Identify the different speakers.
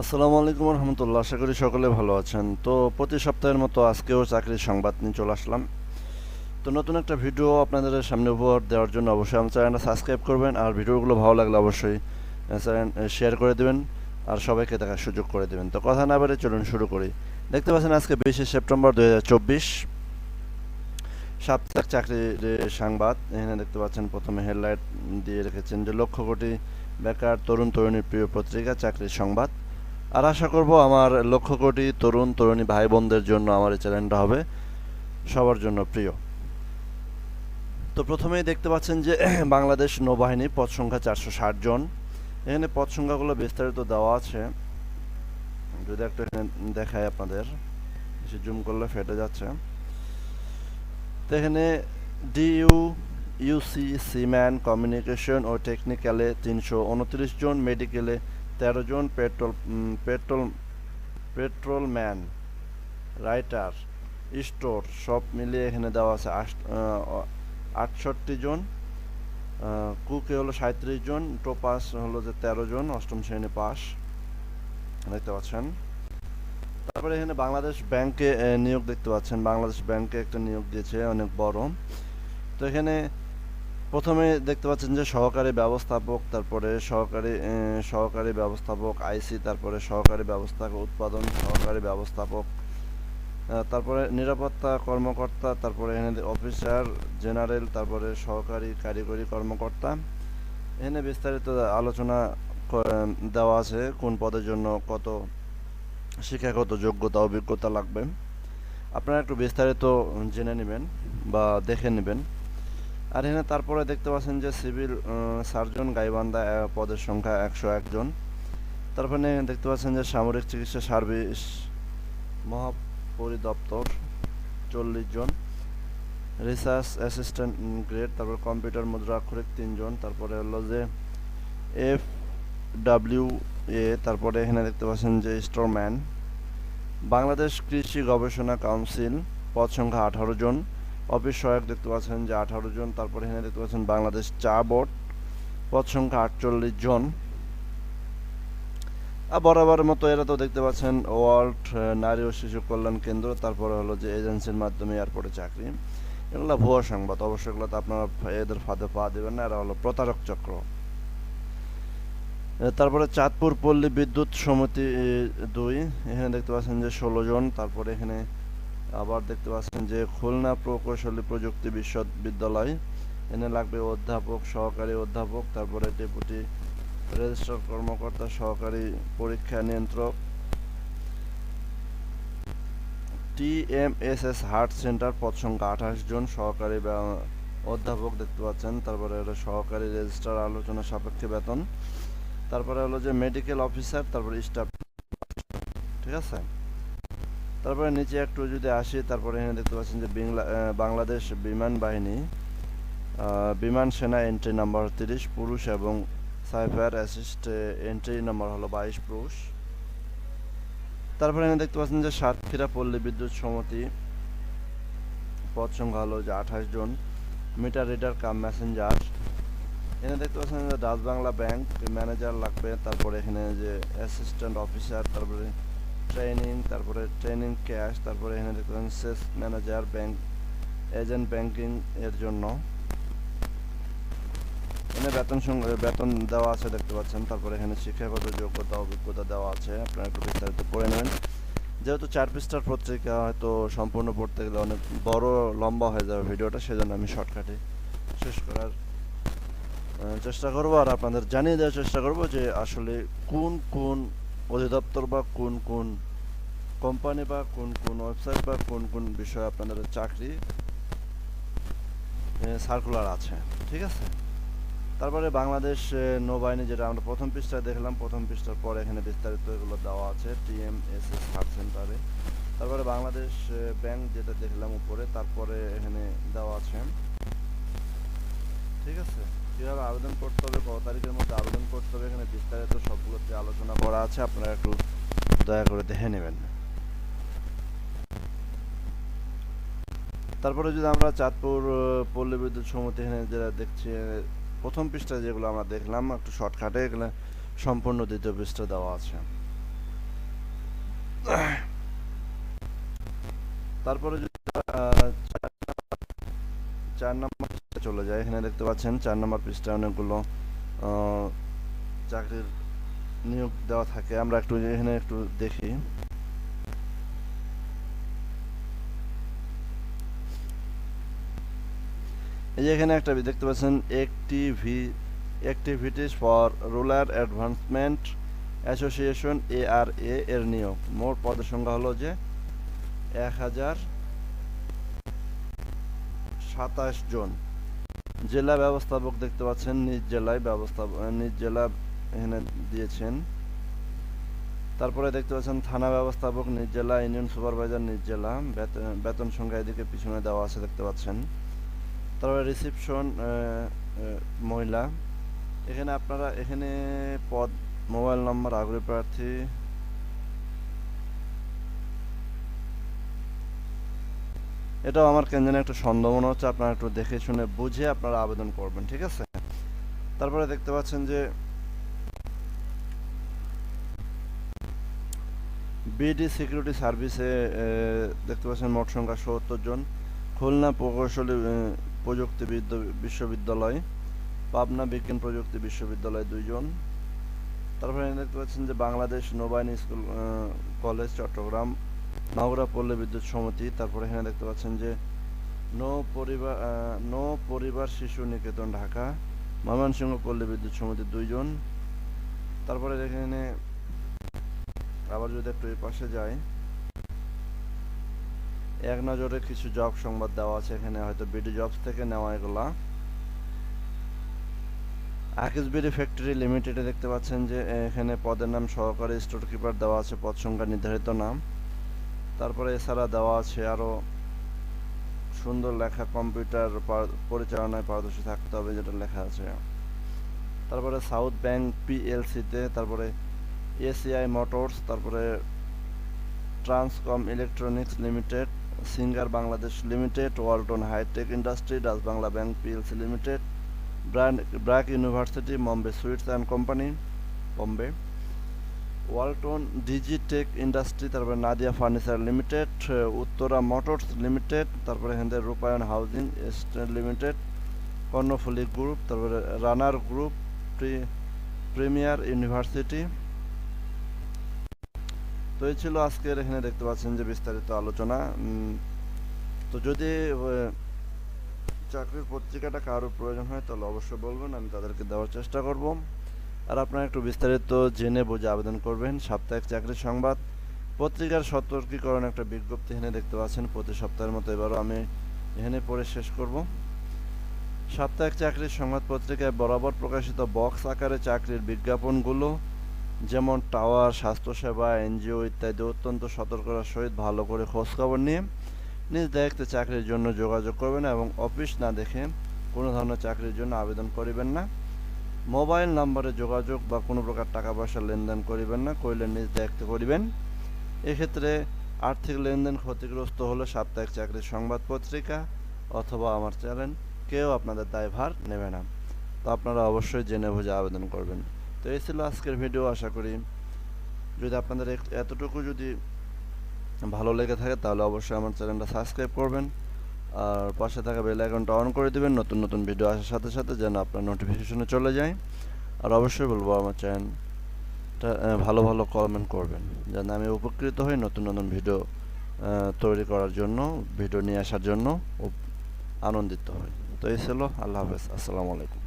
Speaker 1: আসসালামু আলাইকুম রহমতুল্লাহ আশা করি সকলে ভালো আছেন। তো প্রতি সপ্তাহের মতো আজকেও চাকরির সংবাদ নিয়ে চলে আসলাম। তো নতুন একটা ভিডিও আপনাদের সামনে উপহার দেওয়ার জন্য অবশ্যই আমার চ্যানেলটা সাবস্ক্রাইব করবেন, আর ভিডিওগুলো ভালো লাগলে অবশ্যই শেয়ার করে দেবেন, আর সবাইকে দেখার সুযোগ করে দেবেন। তো কথা না বেড়ে চলুন শুরু করি। দেখতে পাচ্ছেন আজকে বিশে সেপ্টেম্বর দু হাজার চব্বিশ, সাপ্তাহিক চাকরির সংবাদ। এখানে দেখতে পাচ্ছেন প্রথমে হেডলাইট দিয়ে রেখেছেন যে লক্ষ কোটি বেকার, তরুণ, তরুণীর প্রিয় পত্রিকা, চাকরির সংবাদ। আর আশা করব আমার লক্ষ কোটি তরুণ, তরুণী ভাই বোনদের জন্য আমার এই চ্যানেলটা হবে সবার জন্য প্রিয়। তো প্রথমেই দেখতে পাচ্ছেন যে বাংলাদেশ নৌবাহিনী পদ সংখ্যা চারশো ষাট জন। এখানে পদ সংখ্যাগুলো বিস্তারিত দেওয়া আছে। যদি একটা এখানে দেখায় আপনাদের সে জুম করলে ফেটে যাচ্ছে। তো এখানে ডিইউ, ইউসি, সিম্যান, কমিউনিকেশন ও টেকনিক্যালে তিনশো উনত্রিশ জন, মেডিকেলে তেরো জন petrol petrol petrol man writer, store সব মিলিয়ে এখানে দেওয়া আছে আট- আটষট্টি জন। কুকে হলো সাঁত্রিশ জন, টোপাস হলো যে তেরো জন, অষ্টম শ্রেণি পাস। দেখতে পাচ্ছেন। তারপরে এখানে বাংলাদেশ ব্যাংকে নিয়োগ দেখতে পাচ্ছেন। বাংলাদেশ ব্যাংকে একটা নিয়োগ দিয়েছে, অনেক বড়। তো এখানে প্রথমে দেখতে পাচ্ছেন যে সহকারী ব্যবস্থাপক, তারপরে সহকারী সহকারী ব্যবস্থাপক, আইসি, তারপরে সহকারী ব্যবস্থাপক, উৎপাদন সহকারী ব্যবস্থাপক তারপরে নিরাপত্তা কর্মকর্তা, তারপরে এখানে অফিসার, জেনারেল, তারপরে সহকারী কারিগরি কর্মকর্তা। এখানে বিস্তারিত আলোচনা দেওয়া আছে, কোন পদের জন্য কত শিক্ষাগত যোগ্যতা, অভিজ্ঞতা লাগবে। আপনারা একটু বিস্তারিত জেনে নেবেন বা দেখে নেবেন। আর এখানে তারপরে দেখতে পাচ্ছেন যে সিভিল সার্জন গাইবান্ধা পদের সংখ্যা একশো একজন তারপরে দেখতে পাচ্ছেন যে সামরিক চিকিৎসা সার্ভিস মহাপরিদপ্তর চল্লিশ জন। রিসার্চ অ্যাসিস্ট্যান্ট গ্রেড, তারপর কম্পিউটার মুদ্রা আক্ষরিক তিনজন তারপরে হলো যে এফ ডাব্লিউ এ, তারপরে এখানে দেখতে পাচ্ছেন যে স্টোরম্যান। বাংলাদেশ কৃষি গবেষণা কাউন্সিল, পদ সংখ্যা আঠারো জন। অফিস সহায়ক দেখতে পাচ্ছেন যে আঠারো জন, তারপরে এখানে দেখতে পাচ্ছেন বাংলাদেশ চা বোর্ড। পদ সংখ্যা আটচল্লিশ জন। আর বরাবর মতো এরা তো দেখতে পাচ্ছেন ওয়ার্ল্ড নারী ও শিশু কল্যাণ কেন্দ্র, তারপরে হলো যে এজেন্সির মাধ্যমে এয়ারপোর্টে চাকরি। এগুলো ভুয়া সংবাদ অবশ্যই এগুলো তো আপনারা এদের ফাঁদে পা দেবেন না, এরা হলো প্রতারক চক্র। তারপরে চাঁদপুর পল্লী বিদ্যুৎ সমিতি দুই, এখানে দেখতে পাচ্ছেন যে ষোলো জন, তারপরে এখানে আবার দেখতে পাচ্ছেন যে খুলনা প্রকৌশলী প্রযুক্তি বিশ্ববিদ্যালয়, এনে লাগবে অধ্যাপক, সহকারী অধ্যাপক, তারপরে ডেপুটি রেজিস্ট্রার কর্মকর্তা, সহকারী পরীক্ষা নিয়ন্ত্রক। টিএমএসএস হার্ট সেন্টার, পদ সংখ্যা আঠাশ জন, সহকারী অধ্যাপক দেখতে পাচ্ছেন। তারপরে হলো সহকারী রেজিস্ট্রার, আলোচনা সাপেক্ষে বেতন। তারপরে হলো যে মেডিকেল অফিসার তারপরে স্টাফ ঠিক আছে? তারপরে নিচে একটু যদি আসি, তারপরে এখানে দেখতে পাচ্ছেন যে বিংলা- বাংলাদেশ বিমান বাহিনী বিমান সেনা এন্ট্রি নাম্বার তিরিশ, পুরুষ এবং সাইফার অ্যাসিস্ট এন্ট্রি নাম্বার হলো বাইশ পুরুষ। তারপরে এখানে দেখতে পাচ্ছেন যে সাতক্ষীরা পল্লী বিদ্যুৎ সমিতি, পদ সংখ্যা হলো যে আঠাশ জন মিটার রিডার কাম মেসেঞ্জার এখানে দেখতে পাচ্ছেন যে ডাচ বাংলা ব্যাংক ম্যানেজার লাগবে, তারপরে এখানে যে অ্যাসিস্ট্যান্ট অফিসার তারপরে ট্রেনিং তারপরে ট্রেনিং ক্যাশ তারপরে এখানে দেখতে পাচ্ছেন sales manager bank agent banking এর জন্য। এখানে বেতন বেতন দেওয়া আছে, দেখতে পাচ্ছেন। তারপরে এখানে শিক্ষাগত যোগ্যতা, অভিজ্ঞতা দেওয়া আছে। আপনারা একটু বিস্তারিত পড়ে নেবেন। যেহেতু চার পৃষ্ঠার পত্রিকা হয়তো সম্পূর্ণ পড়তে গেলে অনেক বড়, লম্বা হয়ে যাবে ভিডিওটা, সেজন্য আমি শর্টকাটে শেষ করার চেষ্টা করব। আর আপনাদের জানিয়ে দেওয়ার চেষ্টা করব যে আসলে কোন কোন অধিদপ্তর বা কোন কোন কোম্পানি বা কোন কোন ওয়েবসাইট বা কোন কোন বিষয়ে আপনাদের চাকরি সার্কুলার আছে, ঠিক আছে? তারপরে বাংলাদেশ নৌবাহিনী যেটা আমরা প্রথম পৃষ্ঠায় দেখলাম, প্রথম পৃষ্ঠার পরে এখানে বিস্তারিত এগুলো দেওয়া আছে, টিএমএসএস হার্ট সেন্টারে। তারপরে বাংলাদেশ ব্যাংক যেটা দেখলাম উপরে, তারপরে এখানে দেওয়া আছে। ঠিক আছে? কীভাবে আবেদন করতে হবে, কত তারিখের মধ্যে আবেদন করতে হবে, এখানে বিস্তারিত সবগুলোতে আলোচনা করা আছে, আপনারা একটু দয়া করে দেখে নেবেন। তারপরে যদি আমরা চাঁদপুর পল্লী বিদ্যুৎ সমিতি, এখানে যারা দেখছি, প্রথম পৃষ্ঠা যেগুলো আমরা দেখলাম, একটু শর্টকাটে এগুলো সম্পূর্ণ দ্বিতীয় পৃষ্ঠা দেওয়া আছে। তারপরে যদি চার নম্বর পৃষ্ঠায় চলে যায়। এখানে দেখতে পাচ্ছেন, চার নম্বর পৃষ্ঠায় অনেকগুলো চাকরির নিয়োগ দেওয়া থাকে। আমরা একটু এখানে একটু দেখি। এই যে এখানে একটা দেখতে পাচ্ছেন একটিভি activities for rural advancement association A R A এর নিয়োগ। মোট পদের সংখ্যা হলো যে, এক হাজার সাতাশ জন। জেলা ব্যবস্থাপক দেখতে পাচ্ছেন, নিজ জেলায় ব্যবস্থাপক নিজ জেলা এখানে দিয়েছেন। তারপরে দেখতে পাচ্ছেন, থানা ব্যবস্থাপক, নিজ জেলা, ইউনিয়ন সুপারভাইজার, নিজ জেলা, বেতন সংখ্যা এদিকে পিছনে দেওয়া আছে দেখতে পাচ্ছেন। তারপরে রিসিপশন মহিলা। এখানে আপনারা, এখানে পদ, মোবাইল নম্বর, আগ্রহী প্রার্থী এটাও আমার কেন জানি একটু সন্দেহ মনে হচ্ছে। আপনারা একটু দেখে শুনে বুঝে আপনারা আবেদন করবেন, ঠিক আছে? তারপরে দেখতে পাচ্ছেন যে বিডি সিকিউরিটি সার্ভিসে দেখতে পাচ্ছেন মোট সংখ্যা সত্তর জন। খুলনা প্রকৌশলী প্রযুক্তি বিদ্য- বিশ্ববিদ্যালয়। পাবনা বিজ্ঞান প্রযুক্তি বিশ্ববিদ্যালয় দুইজন তারপরে দেখতে পাচ্ছেন যে বাংলাদেশ নৌবাহিনী স্কুল কলেজ চট্টগ্রাম। মাগুরা পল্লী বিদ্যুৎ সমিতি, তারপরে এখানে দেখতে পাচ্ছেন যে নৌ পরিবার নৌ পরিবার শিশু নিকেতন ঢাকা, ময়মনসিংহ পল্লী বিদ্যুৎ সমিতি দুইজন। তারপরে এখানে আবার যদি একটু এই পাশে যাই, এক নজরে কিছু জব সংবাদ দেওয়া আছে, এখানে হয়তো বিডি জবস থেকে নেওয়া এগুলা। আকিস বিডি ফ্যাক্টরি লিমিটেডে দেখতে পাচ্ছেন যে এখানে পদের নাম সহকারী স্টোর কিপার দেওয়া আছে, পদ সংখ্যা নির্ধারিত নাম। তারপরে এছাড়া দেওয়া আছে আরও সুন্দর লেখা, কম্পিউটার পরিচালনায় পারদর্শী থাকতে হবে যেটা লেখা আছে। তারপরে সাউথ ব্যাংক পিএলসিতে, তারপরে এসিআই মোটরস, তারপরে Transcom electronics limited, singer Bangladesh limited, Walton hitech industry, Dutch Bangla bank PLC limited, brand, BRAC university, Bombay sweets and company, Bombay. Walton digitech industry, তারপরে Nadia furniture limited Uttara motors limited, তারপরে থেকে রূপায়ণ housing limited, Karnaphuli group, তারপরে রানার group premier university. তো এই ছিল আজকের, এখানে দেখতে পাচ্ছেন যে বিস্তারিত আলোচনা। তো যদি চাকরির পত্রিকাটা কারোর প্রয়োজন হয়, তাহলে অবশ্যই বলবেন, আমি তাদেরকে দেওয়ার চেষ্টা করব। আর আপনারা একটু বিস্তারিত জেনে বুঝে আবেদন করবেন। সাপ্তাহিক চাকরির সংবাদ। পত্রিকার সতর্কীকরণ একটা বিজ্ঞপ্তি এখানে দেখতে পাচ্ছেন। প্রতি সপ্তাহের মতো এবারও আমি এখানে পড়ে শেষ করব। সাপ্তাহিক চাকরির সংবাদ পত্রিকায় বরাবর প্রকাশিত বক্স আকারে চাকরির বিজ্ঞাপনগুলো, যেমন টাওয়ার, স্বাস্থ্যসেবা, এনজিও ইত্যাদি অত্যন্ত সতর্কতার সহিত ভালো করে খোঁজখবর নিয়ে নিজ দায়িত্বে চাকরির জন্য যোগাযোগ করবেন এবং অফিস না দেখে কোনো ধরনের চাকরির জন্য আবেদন করিবেন না। মোবাইল নাম্বারে যোগাযোগ বা কোনো প্রকার টাকা পয়সা লেনদেন করিবেন না করিলে নিজ দায়িত্ব করিবেন। এক্ষেত্রে আর্থিক লেনদেন ক্ষতিগ্রস্ত হলে সাপ্তাহিক চাকরির সংবাদ পত্রিকা অথবা আমার চ্যানেল কেউ আপনাদের দায়ভার নেবে না। তো আপনারা অবশ্যই জেনে বুঝে আবেদন করবেন। তো এই ছিল আজকের ভিডিও, আশা করি যদি আপনাদের এতটুকু যদি ভালো লেগে থাকে তাহলে অবশ্যই আমার চ্যানেলটা সাবস্ক্রাইব করবেন। আর পাশে থাকা বেল আইকনটা অন করে দেবেন, নতুন নতুন ভিডিও আসার সাথে সাথে যেন আপনার নোটিফিকেশনে চলে যায়। আর অবশ্যই বলব আমার চ্যানেলটা ভালো ভালো কমেন্ট করবেন, যেন আমি উপকৃত হই নতুন নতুন ভিডিও তৈরি করার জন্য, ভিডিও নিয়ে আসার জন্য আনন্দিত হই। তো এই ছিল, আল্লাহ হাফেজ, আসসালামু আলাইকুম।